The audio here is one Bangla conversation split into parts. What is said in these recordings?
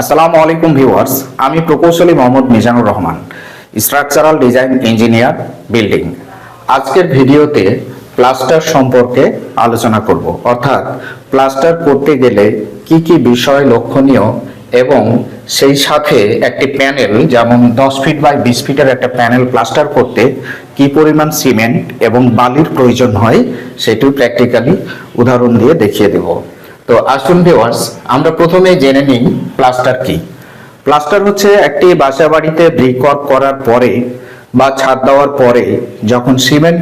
আসসালামু আলাইকুম ভিউয়ার্স, আমি প্রকৌশলী Mohammad Mizanur Rahman structural design engineer building আজকের ভিডিওতে প্লাস্টার সম্পর্কে আলোচনা করব। অর্থাৎ প্লাস্টার করতে গেলে কি কি বিষয় লক্ষণীয় এবং সেই সাথে একটি প্যানেল যেমন দশ ফিট বাই বিশ ফিটের একটা প্যানেল প্লাস্টার করতে কি পরিমাণ সিমেন্ট এবং বালির প্রয়োজন হয়, সেটিও প্র্যাকটিক্যালি উদাহরণ দিয়ে দেখিয়ে দেব। তো আসুন ভিওয়ার্স আমরা প্রথমে জেনে নিই প্লাস্টার কি। প্লাস্টার হচ্ছে একটি বাসা বাড়িতে ব্রিক ওয়ার্ক করার পরে বা ছাদ দেওয়ার পরে যখন সিমেন্ট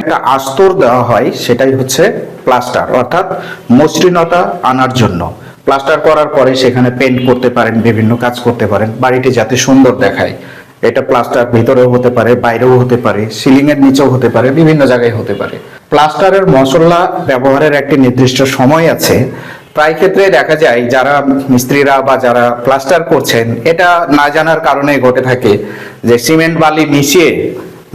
একটা আস্তর দেওয়া হয়, সেটাই হচ্ছে প্লাস্টার অর্থাৎ মসৃণতা আনার জন্য। প্লাস্টার করার পরে সেখানে পেন্ট করতে পারেন, বিভিন্ন কাজ করতে পারেন, বাড়িটি যাতে সুন্দর দেখায়। এটা প্লাস্টার ভিতরেও হতে পারে, বাইরেও হতে পারে সিলিং এর নিচেও হতে পারে, বিভিন্ন জায়গায় হতে পারে। প্লাস্টারের মশলা ব্যবহারের একটি নির্দিষ্ট সময় আছে। প্রায় ক্ষেত্রে দেখা যায় যারা মিস্ত্রিরা বা যারা প্লাস্টার করছেন, এটা না জানার কারণে ঘটে থাকে যে সিমেন্ট বালি মিশিয়ে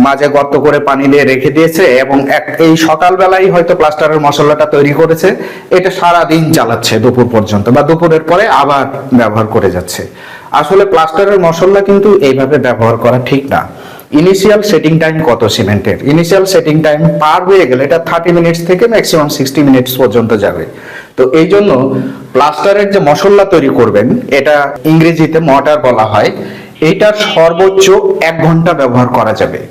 মাঝে গর্ত করে পানি দিয়ে রেখে দিয়েছে এবং এক এই সকালবেলায় হয়তো প্লাস্টারের মশলাটা তৈরি করেছে। এটা সারা দিন চালাচ্ছে দুপুর পর্যন্ত বা দুপুরের পরে আবার ব্যবহার করে যাচ্ছে। আসলে প্লাস্টারের মশলা কিন্তু এইভাবে ব্যবহার করা ঠিক না। ইনিশিয়াল সেটিং টাইম কত সিমেন্টের ইনিশিয়াল সেটিং টাইম পার হয়ে গেলে এটা থার্টি মিনিটস থেকে ম্যাক্সিমাম সিক্সটি মিনিটস পর্যন্ত যাবে। তো এই জন্য প্লাস্টারের যে মশলা তৈরি করবেন, এটা ইংরেজিতে মটার বলা হয়, এটার সর্বোচ্চ এক ঘণ্টা ব্যবহার করা যাবে।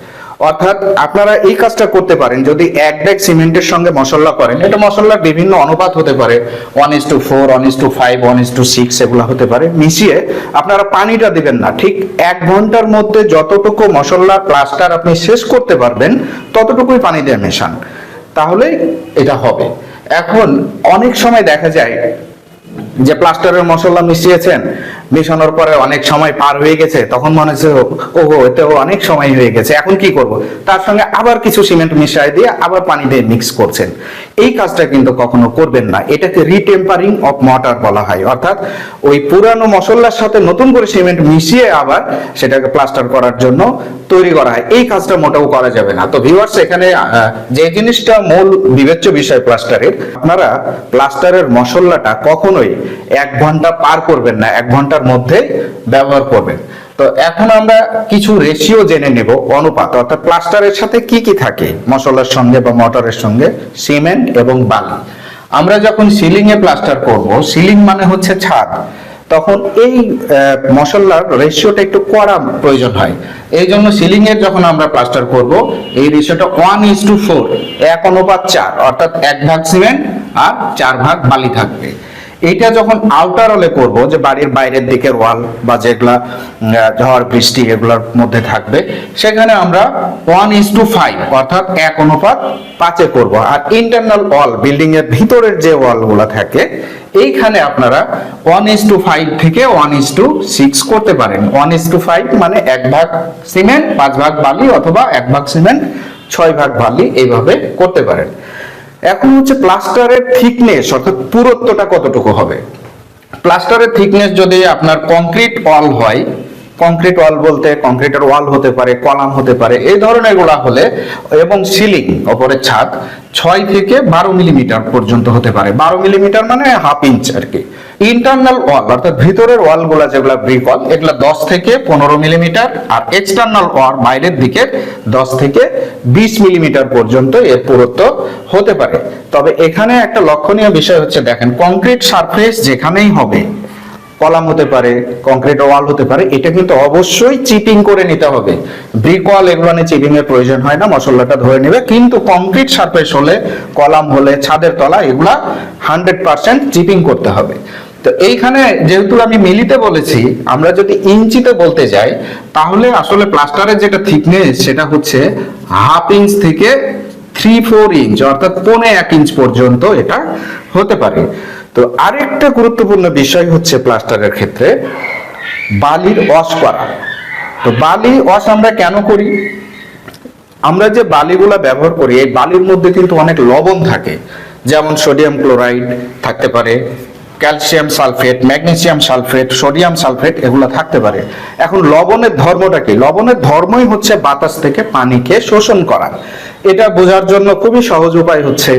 অর্থাৎ আপনারা এই কাজটা করতে পারেন, যদি এক ব্যাগ সিমেন্টের সঙ্গে মশলা করেন। এটা মশলার বিভিন্ন অনুপাত হতে পারে। One is to four one is to five one is to six এগুলো হতে পারে। মিশিয়ে আপনারা পানিটা দিবেন না, ঠিক এক ঘণ্টার মধ্যে যতটুকু মশলা প্লাস্টার আপনি শেষ করতে পারবেন, ততটুকুই পানি দিয়ে মেশান। তাহলে এটা হবে। এখন অনেক সময় দেখা যায় যে প্লাস্টারের মশলা মিশিয়েছেন, মিশানোর পরে অনেক সময় পার হয়ে গেছে, তখন মনে হচ্ছে, ওহো, এতেও অনেক সময় হয়ে গেছে, এখন কি করব? তার সঙ্গে আবার কিছু সিমেন্ট মিশাই দিয়ে আবার পানি দিয়ে মিক্স করছেন। এই কাজটা কিন্তু কখনো করবেন না। এটাকে রিটেম্পারিং অফ মটার বলা হয়। অর্থাৎ ওই পুরানো মশলার সাথে নতুন করে সিমেন্ট মিশিয়ে আবার সেটাকে প্লাস্টার করার জন্য তৈরি করা হয়। এই কাজটা মোটেও করা যাবে না। তো ভিউয়ার্স এখানে যে জিনিসটা মূল বিবেচ্য বিষয় প্লাস্টারের আপনারা প্লাস্টারের মশলাটা কখনোই এক ঘণ্টা পার করবেন না, এক ঘণ্টার মধ্যে ব্যবহার করবেন। তো এখন আমরা কিছু রেশিও জেনে নেব, অনুপাত, অর্থাৎ প্লাস্টারের সাথে কি কি থাকে? মশলার সঙ্গে বা মোটরের সঙ্গে সিমেন্ট এবং বালি। আমরা যখন সিলিং এ প্লাস্টার করব সিলিং মানে হচ্ছে ছাদ। তখন এই মশলার রেশিওটা একটু করা প্রয়োজন হয়। এই জন্য সিলিং এর যখন আমরা প্লাস্টার করব, এই রেশিওটা ওয়ান ইস টু ফোর এক অনুপাত চার, অর্থাৎ এক ভাগ সিমেন্ট আর চার ভাগ বালি থাকবে। এইটা যখন আউটার হলে করব, যে বাড়ির বাইরের দিকের ওয়াল বা যেগুলা ঝড়, বৃষ্টি এগুলোর মধ্যে থাকবে, সেখানে আমরা ওয়ান ইস টু ফাইভ অর্থাৎ এক অনুপাত পাঁচে করব। আর ইন্টারনাল ওয়াল বিল্ডিং এর ভিতরের যে ওয়ালগুলো থাকে, এইখানে আপনারা ওয়ান ইস টু ফাইভ থেকে ওয়ান ইস টু সিক্স করতে পারেন। ওয়ান ইস টু ফাইভ মানে এক ভাগ সিমেন্ট পাঁচ ভাগ বালি অথবা এক ভাগ সিমেন্ট ছয় ভাগ বালি এইভাবে করতে পারেন। এখন হচ্ছে প্লাস্টারের থিকনেস অর্থাৎ পুরুত্বটা কতটুকু হবে? প্লাস্টারের থিকনেস যদি আপনার কংক্রিট ওয়াল হয় কংক্রিট ওয়াল বলতে কংক্রিটের ওয়াল হতে পারে, কলাম হতে পারে, এই ধরনেরগুলা হলে এবং সিলিং ওপরের ছাদ ছয় থেকে বারো মিলিমিটার পর্যন্ত হতে পারে। বারো মিলিমিটার মানে হাফ ইঞ্চ আর কি। ইন্টারনাল ওয়াল, অর্থাৎ ভিতরের ওয়ালগুলা যেগুলা ব্রিক ওয়াল এগুলা দশ থেকে পনেরো মিলিমিটার আর এক্সটার্নাল ওয়াল বাইরের দিকে দশ থেকে বিশ মিলিমিটার পর্যন্ত এর পুরুত্ব হতে পারে। তবে এখানে একটা লক্ষণীয় বিষয় হচ্ছে, দেখেন কংক্রিট সারফেস যেখানেই হবে কলাম হতে পারে কংক্রিট ওয়াল হতে পারে, এটা কিন্তু অবশ্যই চিপিং করে নিতে হবে। ব্রিক ওয়াল এগুলো চিপিং এর প্রয়োজন হয় না, মশলাটা ধরে নেবে। কিন্তু কংক্রিট সারফেস হলে, কলাম হলে, ছাদের তলা, এগুলা হান্ড্রেড পার্সেন্ট চিপিং করতে হবে। তো এইখানে যেহেতু আমি মিলিতে বলেছি, আমরা যদি ইঞ্চিতে বলতে যাই, তাহলে আসলে প্লাস্টারের যেটা থিকনেস সেটা হচ্ছে হাফ ইঞ্চ থেকে থ্রি ফোর ইঞ্চ অর্থাৎ পৌনে এক ইঞ্চ পর্যন্ত এটা হতে পারে। তো আরেকটা গুরুত্বপূর্ণ বিষয় হচ্ছে প্লাস্টারের ক্ষেত্রে বালির ওয়াশ করা। তো বালি ওয়াশ আমরা কেন করি? আমরা যে বালিগুলা ব্যবহার করি, এই বালির মধ্যে কিন্তু অনেক লবণ থাকে। যেমন সোডিয়াম ক্লোরাইড থাকতে পারে, calcium sulphate, magnesium sulphate, sodium sulphate এগুলো থাকতে পারে। এখন লবণের ধর্মটা কি? লবণের ধর্মই হচ্ছে বাতাস থেকে পানিকে শোষণ করা। এটা বোঝার জন্য খুবই সহজ উপায় হচ্ছে,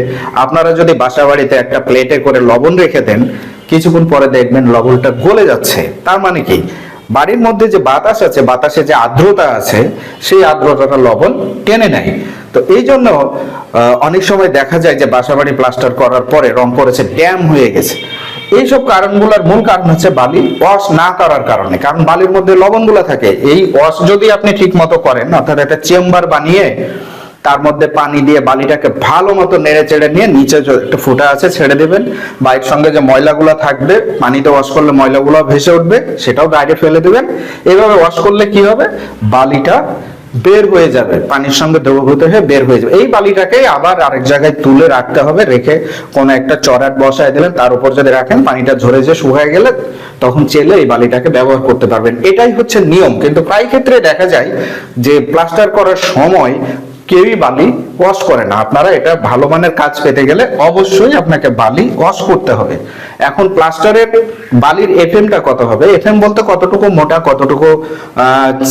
আপনারা যদি বাসা বাড়িতে একটা প্লেটে করে লবণ রেখে দেন, কিছুক্ষণ পরে দেখবেন লবণটা গলে যাচ্ছে। তার মানে কি? বাড়ির মধ্যে যে বাতাস আছে, বাতাসে যে আর্দ্রতা আছে, সেই আর্দ্রতাটা লবণ টেনে নেয়। তো এই জন্য অনেক সময় দেখা যায় যে বাসাবাড়ি প্লাস্টার করার পরে রং করেছে, ড্যাম হয়ে গেছে। এইসব কারণগুলোর মূল কারণ হচ্ছে বালি ওয়াশ না করার কারণে, কারণ বালির মধ্যে লবণগুলো থাকে। এই ওয়াশ যদি আপনি ঠিক মতো করেন, অর্থাৎ একটা চেম্বার বানিয়ে তার মধ্যে পানি দিয়ে বালিটাকে ভালো মতো নেড়ে চেড়ে নিয়ে নিচে একটা ফুটা আছে ছেড়ে দেবেন। বা সঙ্গে যে ময়লাগুলো থাকবে, পানিতে ওয়াশ করলে ময়লাগুলো ভেসে উঠবে, সেটাও বাইরে ফেলে দেবেন। এইভাবে ওয়াশ করলে কি হবে? বালিটা বের হয়ে যাবে, পানির সঙ্গে দ্রবীভূত হয়ে বের হয়ে যাবে। এই বালিটাকে আবার আরেক জায়গায় তুলে রাখতে হবে, রেখে কোনো একটা চড়াট বসায় দিলেন, তার উপর যদি রাখেন, পানিটা ঝরে যে শুকায় গেলে, তখন চেলে এই বালিটাকে ব্যবহার করতে পারবেন। এটাই হচ্ছে নিয়ম। কিন্তু প্রায় ক্ষেত্রে দেখা যায় যে প্লাস্টার করার সময় কেউই বালি ওয়াশ করে না। আপনারা এটা ভালো মানের কাজ পেতে গেলে অবশ্যই আপনাকে বালি ওয়াশ করতে হবে। এখন প্লাস্টারের বালির এফএমটা কত হবে? এফএম বলতে কতটুকু মোটা, কতটুকু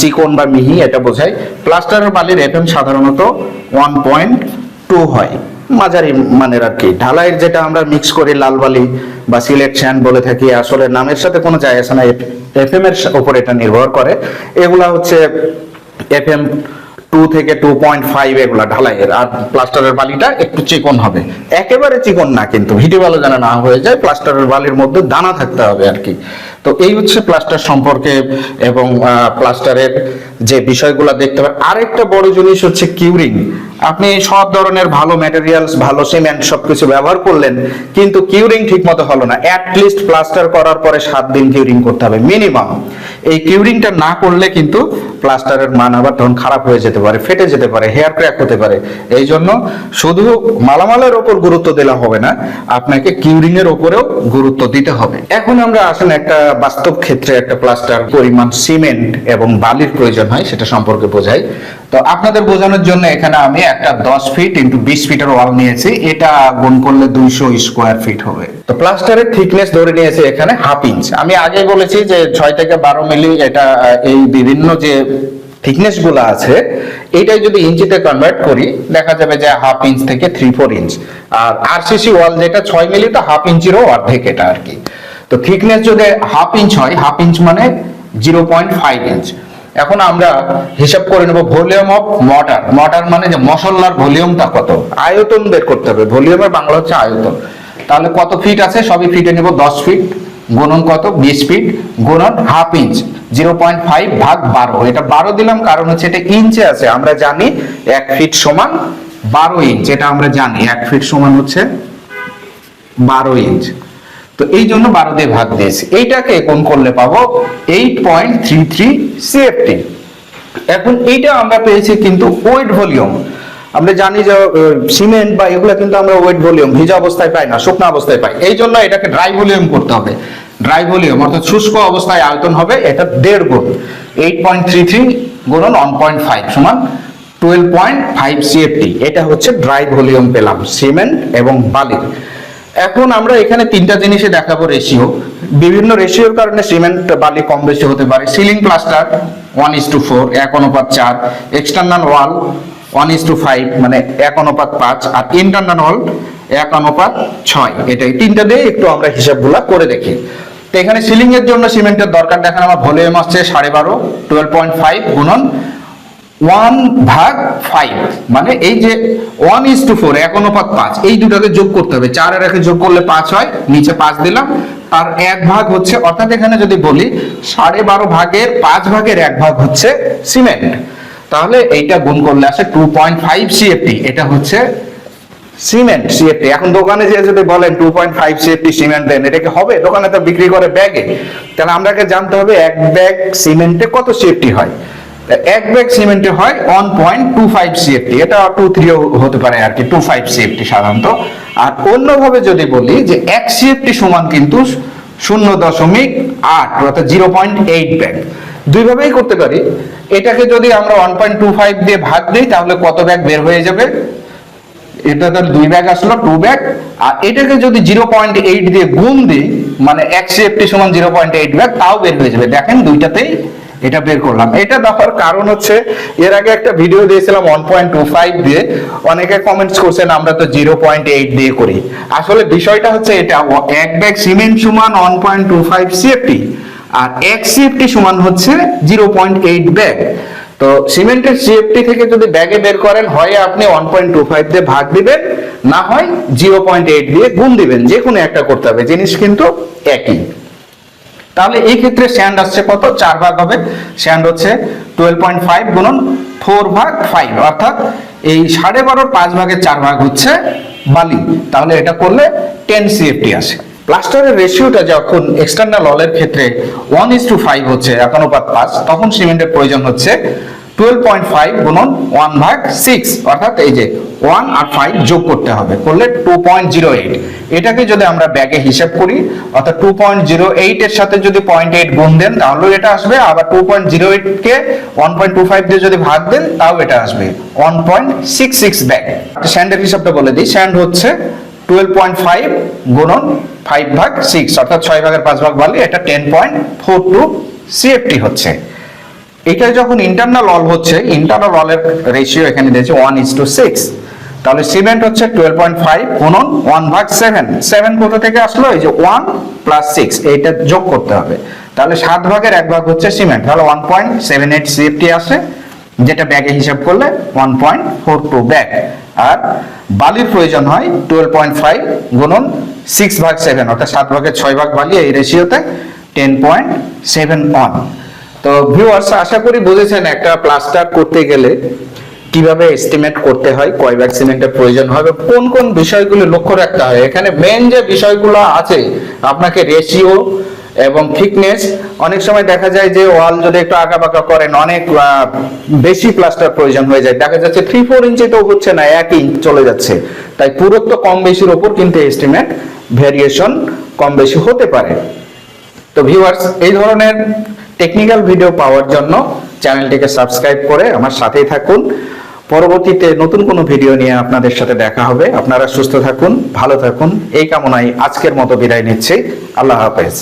চিকন বা মিহি এটা বোঝায়। প্লাস্টারের বালির এফএম সাধারণত ওয়ান পয়েন্ট টু হয়। মাঝারি মানের আর কি। ঢালাইয়ের যেটা আমরা মিক্স করি, লাল বালি বা সিলেট স্যান্ড বলে থাকি, আসলে নামের সাথে কোনো যায় আসে না। এফএম এর উপর এটা নির্ভর করে। এগুলা হচ্ছে এফএম টু থেকে টু পয়েন্ট ফাইভ এগুলা ঢালাইয়ের আর প্লাস্টারের বালিটা একটু চিকন হবে। একেবারে চিকন না কিন্তু ভিডি ভালো যেন না হয়ে যায় প্লাস্টারের বালির মধ্যে দানা থাকতে হবে আর কি। তো এই হচ্ছে প্লাস্টার সম্পর্কে এবং প্লাস্টারের যে বিষয়গুলো দেখতে পারেন আরেকটা বড় জিনিস হচ্ছে কিউরিং আপনি সব ধরনের ভালো ম্যাটেরিয়ালস ভালো সিমেন্ট সবকিছু ব্যবহার করলেন, কিন্তু কিউরিং ঠিক মতো হলো না। অ্যাটলিস্ট প্লাস্টার করার পরে সাত দিন কিউরিং করতে হবে মিনিমাম এই কিউরিংটা না করলে কিন্তু প্লাস্টারের মান আবার তখন খারাপ হয়ে যেতে পারে, ফেটে যেতে পারে হেয়ার ক্র্যাক হতে পারে। এই জন্য শুধু মালামালের ওপর গুরুত্ব দিলে হবে না, আপনাকে কিউরিং এর ওপরেও গুরুত্ব দিতে হবে। এখন আমরা আসলে একটা বাস্তব ক্ষেত্রে একটা প্লাস্টার পরিমাণ সিমেন্ট এবং বালির প্রয়োজন হয়, সেটা সম্পর্কে বোঝাই। তো আপনাদের বোঝানোর জন্য এখানে আমি একটা দশ ফিট ইন্টু বিশ ফিটের ওয়াল নিয়েছি, এটা গুণ করলে দুইশো স্কোয়ার ফিট হবে। তো প্লাস্টারের থিকনেস ধরে নিয়েছে এখানে হাফ ইঞ্চ আমি আগে বলেছি যে ছয় থেকে বারো মিলি এটা এই বিভিন্ন যে থিকনেসগুলো আছে, এটাই যদি ইঞ্চিতে কনভার্ট করি, দেখা যাবে যে হাফ ইঞ্চ থেকে থ্রি ফোর ইঞ্চ আর আরসিসি ওয়াল যেটা ছয় মিলি, তো হাফ ইঞ্চিরও অর্ধেক এটা আর কি। তো থিকনেস যদি হাফ ইঞ্চ হয় হাফ ইঞ্চ মানে জিরো পয়েন্ট ফাইভ ইঞ্চ এখন আমরা হিসাব করে নেব ভলিউম অফ মটার মটার মানে যে মশলার ভলিউমটা কত? আয়তন বের করতে হবে। ভলিউমের বাংলা হচ্ছে আয়তন। তাহলে কত ফিট আছে? সবই ফিটে নেব দশ ফিট গুণন কত? বিশ ফিট গুণন half inch zero point five ভাগ বারো। এটা বারো দিলাম, কারণ হচ্ছে এটা ইঞ্চে আছে। আমরা জানি এক ফিট সমান বারো ইঞ্চ এটা আমরা জানি, এক ফিট সমান হচ্ছে বারো ইঞ্চ তো এই জন্য বারো দিয়ে ভাগ দিয়েছি। এইটাকে কোন করলে পাবো? Eight point three three CFT এখন এইটা আমরা পেয়েছি কিন্তু ওয়েট ভলিউম আমরা জানি যে সিমেন্ট বা এগুলো কিন্তু আমরা ওয়েট ভলিউম ভিজা অবস্থায় পাই না, শুকনো অবস্থায় পাই। এই জন্য এটাকে ড্রাই ভলিউম করতে হবে। ড্রাই ভলিউম অর্থাৎ শুষ্ক অবস্থায় আয়তন হবে, এটা দেড় গুণ। এইট পয়েন্ট থ্রি থ্রি গুণন ওয়ান পয়েন্ট ফাইভ সমান টুয়েলভ পয়েন্ট ফাইভ সিএফটি এটা হচ্ছে ড্রাই ভলিউম পেলাম সিমেন্ট এবং বালির এখন আমরা এখানে তিনটা জিনিসে দেখাবো রেশিও বিভিন্ন রেশিওর কারণে সিমেন্ট বালি কম বেশি হতে পারে। Ceiling plaster one is to four এক অনুপাত চার। External wall one is to five মানে এক অনুপাত পাঁচ। আর ইন্টারনাল ওয়াল এক অনুপাত ছয়। এটাই তিনটা দিয়ে একটু আমরা হিসাবগুলো করে দেখি। তো এখানে সিলিং এর জন্য সিমেন্টের দরকার দেখেন আমার ভলিউম আসছে সাড়ে বারো টুয়েলভ পয়েন্ট ফাইভ গুণন ওয়ান ভাগ ফাইভ মানে এই যে ওয়ান ইস টু ফোর, এক অনুপাত পাঁচ, এই দুটাকে যোগ করতে হবে। চার আর একে যোগ করলে পাঁচ হয়, নিচে পাঁচ দিলাম। আর এক ভাগ হচ্ছে, অর্থাৎ এখানে যদি বলি, সাড়ে বারো ভাগের পাঁচ ভাগের এক ভাগ হচ্ছে সিমেন্ট। তাহলে এইটা গুণ করলে আসে টু পয়েন্ট ফাইভ সিএফটি, এটা হচ্ছে সিমেন্ট সিএফটি। এখন দোকানে যে যদি বলেন two point five CFT cement দেন, এটা কি হবে? দোকানে তো বিক্রি করে ব্যাগে। তাহলে আমাকে জানতে হবে এক ব্যাগ সিমেন্টে কত সিএফটি হয়। এক ব্যাগ সিমেন্টে হয় one point two five CFT এটা টু থ্রিও হতে পারে আর কি টু ফাইভ সিএফটি সাধারণত। আর অন্যভাবে যদি বলি যে এক সিএফটি সমান কিন্তু শূন্য দশমিক আট, অর্থাৎ জিরো পয়েন্ট এইট ব্যাগ। দুইভাবেই করতে পারি। এটাকে যদি আমরা ওয়ান পয়েন্ট টু ফাইভ দিয়ে ভাগ দিই, তাহলে কত ব্যাগ বের হয়ে যাবে? এটা তাহলে দুই ব্যাগ আসলো টু ব্যাগ। আর এটাকে যদি জিরো পয়েন্ট এইট দিয়ে গুণ দিই মানে এক সিএফটি সমান জিরো পয়েন্ট এইট ব্যাগ, তাও বের হয়ে যাবে। দেখেন দুইটাতেই এটা বের করলাম। এটা দেখার কারণ হচ্ছে, এর আগে একটা ভিডিও দিয়েছিলাম ওয়ান পয়েন্ট টু ফাইভ দিয়ে। অনেকে কমেন্টস করছেন, আমরা তো জিরো পয়েন্ট এইট দিয়ে করি। আসলে বিষয়টা হচ্ছে এটা এক ব্যাগ সিমেন্ট সমান one point two five CFT আর এক সিএফটি সমান হচ্ছে জিরো পয়েন্ট এইট ব্যাগ। তো সিমেন্টের সিএফটি থেকে যদি ব্যাগে বের করেন, হয় আপনি ওয়ান পয়েন্ট টু ফাইভ দিয়ে ভাগ দিবেন, না হয় জিরো পয়েন্ট এইট দিয়ে গুণ দিবেন। যে কোনো একটা করতে হবে, জিনিস কিন্তু একই। তাহলে এই ক্ষেত্রে স্যান্ড আসছে কত? চার ভাগ হবে। স্যান্ড হচ্ছে টুয়েলভ পয়েন্ট ফাইভ গুণন ফোর ভাগ ফাইভ অর্থাৎ এই সাড়ে বারোর পাঁচ ভাগের চার ভাগ হচ্ছে বালি। তাহলে এটা করলে টেন সিএফটি আসে। প্লাস্টারের রেশিওটা যখন এক্সটার্নাল অলের ক্ষেত্রে ওয়ান ইস টু ফাইভ হচ্ছে এক অনুপাত পাঁচ, তখন সিমেন্টের প্রয়োজন হচ্ছে টুয়েলভ পয়েন্ট ফাইভ গুণন ওয়ান ভাগ সিক্স অর্থাৎ এই যে ওয়ান আর ফাইভ যোগ করতে হবে, করলে টু পয়েন্ট জিরো এইট এটাকে যদি আমরা ব্যাগে হিসাব করি, অর্থাৎ টু পয়েন্ট জিরো এইট এর সাথে যদি পয়েন্ট এইট গুণ দেন, তাহলেও এটা আসবে, আবার টু পয়েন্ট জিরো এইট কে ওয়ান পয়েন্ট টু ফাইভ দিয়ে যদি ভাগ দেন, তাও এটা আসবে one point six six bag স্যান্ডের হিসাবটা বলে দিই, স্যান্ড হচ্ছে টুয়েলভ পয়েন্ট ফাইভ গুণন ফাইভ ভাগ সিক্স অর্থাৎ ছয় ভাগের পাঁচ ভাগ বালি এটা ten point four two CFT হচ্ছে। এটা যখন ইন্টারনাল অল হচ্ছে ইন্টারনাল অলের রেশিও এখানে দিয়েছে ওয়ান ইস টু সিক্স তাহলে সিমেন্ট হচ্ছে টুয়েলভ পয়েন্ট ফাইভ গুণন ওয়ান ভাগ সেভেন সেভেন কোথা থেকে আসলো? এই যে ওয়ান প্লাস সিক্স এইটা যোগ করতে হবে। তাহলে সাত ভাগের এক ভাগ হচ্ছে সিমেন্ট তাহলে one point seven eight CFT আসে, যেটা ব্যাগে হিসাব করলে one point four two bag. আর বালির প্রয়োজন হয় টুয়েলভ পয়েন্ট ফাইভ গুণন সিক্স ভাগ সেভেন অর্থাৎ সাত ভাগের ছয় ভাগ বালি, এই রেশিওতে টেন পয়েন্ট সেভেন ওয়ান তো ভিউয়ার্স আশা করি বুঝেছেন একটা প্লাস্টার করতে গেলে কীভাবে এস্টিমেট করতে হয়, কয় ব্যাগ সিমেন্টের প্রয়োজন হবে, কোন কোন বিষয়গুলো লক্ষ্য রাখতে হয়। এখানে মেন যে বিষয়গুলো আছে, আপনাকে রেশিও এবং থিকনেস অনেক সময় দেখা যায় যে ওয়াল যদি একটু আঁকা বাঁকা করেন, অনেক বেশি প্লাস্টার প্রয়োজন হয়ে যায়। দেখা যাচ্ছে থ্রি ফোর ইঞ্চি তো হচ্ছে না, এক ইঞ্চ চলে যাচ্ছে। তাই পুরুত্ব কম বেশির ওপর কিন্তু এস্টিমেট ভেরিয়েশন কম বেশি হতে পারে। তো ভিউয়ার্স এই ধরনের টেকনিক্যাল ভিডিও পাওয়ার জন্য চ্যানেলটিকে সাবস্ক্রাইব করে আমার সাথেই থাকুন। পরবর্তীতে নতুন কোনো ভিডিও নিয়ে আপনাদের সাথে দেখা হবে। আপনারা সুস্থ থাকুন, ভালো থাকুন। এই কামনায় আজকের মতো বিদায় নিচ্ছি। আল্লাহ হাফেজ।